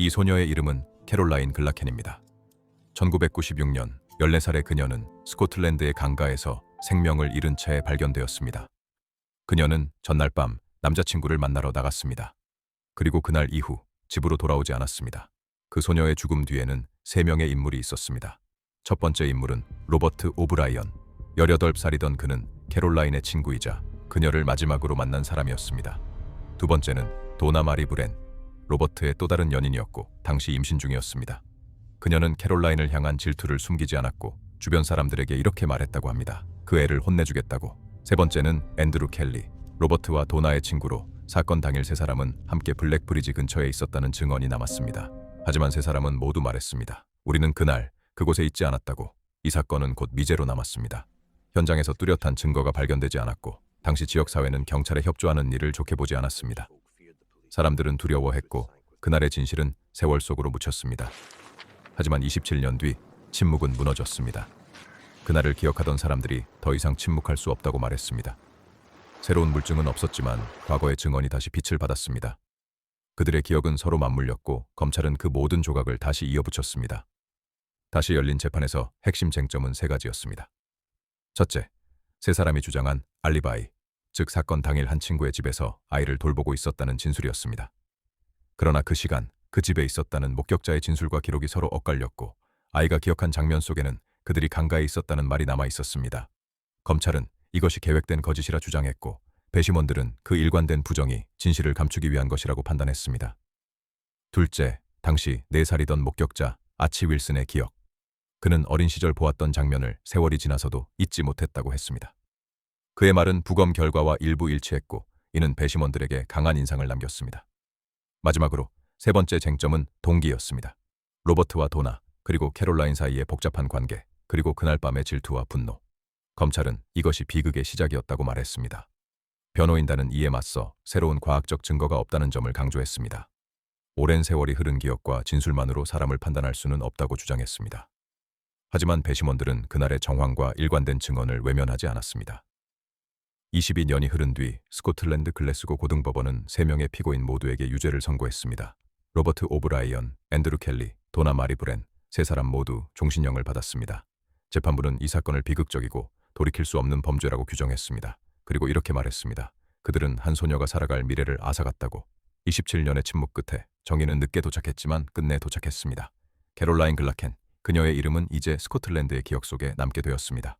이 소녀의 이름은 캐롤라인 글라켄입니다. 1996년 14살의 그녀는 스코틀랜드의 강가에서 생명을 잃은 채 발견되었습니다. 그녀는 전날 밤 남자친구를 만나러 나갔습니다. 그리고 그날 이후 집으로 돌아오지 않았습니다. 그 소녀의 죽음 뒤에는 세 명의 인물이 있었습니다. 첫 번째 인물은 로버트 오브라이언. 18살이던 그는 캐롤라인의 친구이자 그녀를 마지막으로 만난 사람이었습니다. 두 번째는 도나 마리 브렌. 로버트의 또 다른 연인이었고 당시 임신 중이었습니다. 그녀는 캐롤라인을 향한 질투를 숨기지 않았고 주변 사람들에게 이렇게 말했다고 합니다. 그 애를 혼내주겠다고. 세 번째는 앤드루 켈리. 로버트와 도나의 친구로 사건 당일 세 사람은 함께 블랙브리지 근처에 있었다는 증언이 남았습니다. 하지만 세 사람은 모두 말했습니다. 우리는 그날 그곳에 있지 않았다고. 이 사건은 곧 미제로 남았습니다. 현장에서 뚜렷한 증거가 발견되지 않았고 당시 지역 사회는 경찰에 협조하는 일을 좋게 보지 않았습니다. 사람들은 두려워했고 그날의 진실은 세월 속으로 묻혔습니다. 하지만 27년 뒤 침묵은 무너졌습니다. 그날을 기억하던 사람들이 더 이상 침묵할 수 없다고 말했습니다. 새로운 물증은 없었지만 과거의 증언이 다시 빛을 받았습니다. 그들의 기억은 서로 맞물렸고 검찰은 그 모든 조각을 다시 이어붙였습니다. 다시 열린 재판에서 핵심 쟁점은 세 가지였습니다. 첫째, 세 사람이 주장한 알리바이, 즉 사건 당일 한 친구의 집에서 아이를 돌보고 있었다는 진술이었습니다. 그러나 그 시간 그 집에 있었다는 목격자의 진술과 기록이 서로 엇갈렸고 아이가 기억한 장면 속에는 그들이 강가에 있었다는 말이 남아 있었습니다. 검찰은 이것이 계획된 거짓이라 주장했고 배심원들은 그 일관된 부정이 진실을 감추기 위한 것이라고 판단했습니다. 둘째, 당시 4살이던 목격자 아치 윌슨의 기억. 그는 어린 시절 보았던 장면을 세월이 지나서도 잊지 못했다고 했습니다. 그의 말은 부검 결과와 일부 일치했고 이는 배심원들에게 강한 인상을 남겼습니다. 마지막으로 세 번째 쟁점은 동기였습니다. 로버트와 도나 그리고 캐롤라인 사이의 복잡한 관계 그리고 그날 밤의 질투와 분노. 검찰은 이것이 비극의 시작이었다고 말했습니다. 변호인단은 이에 맞서 새로운 과학적 증거가 없다는 점을 강조했습니다. 오랜 세월이 흐른 기억과 진술만으로 사람을 판단할 수는 없다고 주장했습니다. 하지만 배심원들은 그날의 정황과 일관된 증언을 외면하지 않았습니다. 22년이 흐른 뒤 스코틀랜드 글래스고 고등법원은 3명의 피고인 모두에게 유죄를 선고했습니다. 로버트 오브라이언, 앤드루 켈리, 도나 마리 브렌 세 사람 모두 종신형을 받았습니다. 재판부는 이 사건을 비극적이고 돌이킬 수 없는 범죄라고 규정했습니다. 그리고 이렇게 말했습니다. 그들은 한 소녀가 살아갈 미래를 앗아갔다고. 27년의 침묵 끝에 정의는 늦게 도착했지만 끝내 도착했습니다. 캐롤라인 글라켄, 그녀의 이름은 이제 스코틀랜드의 기억 속에 남게 되었습니다.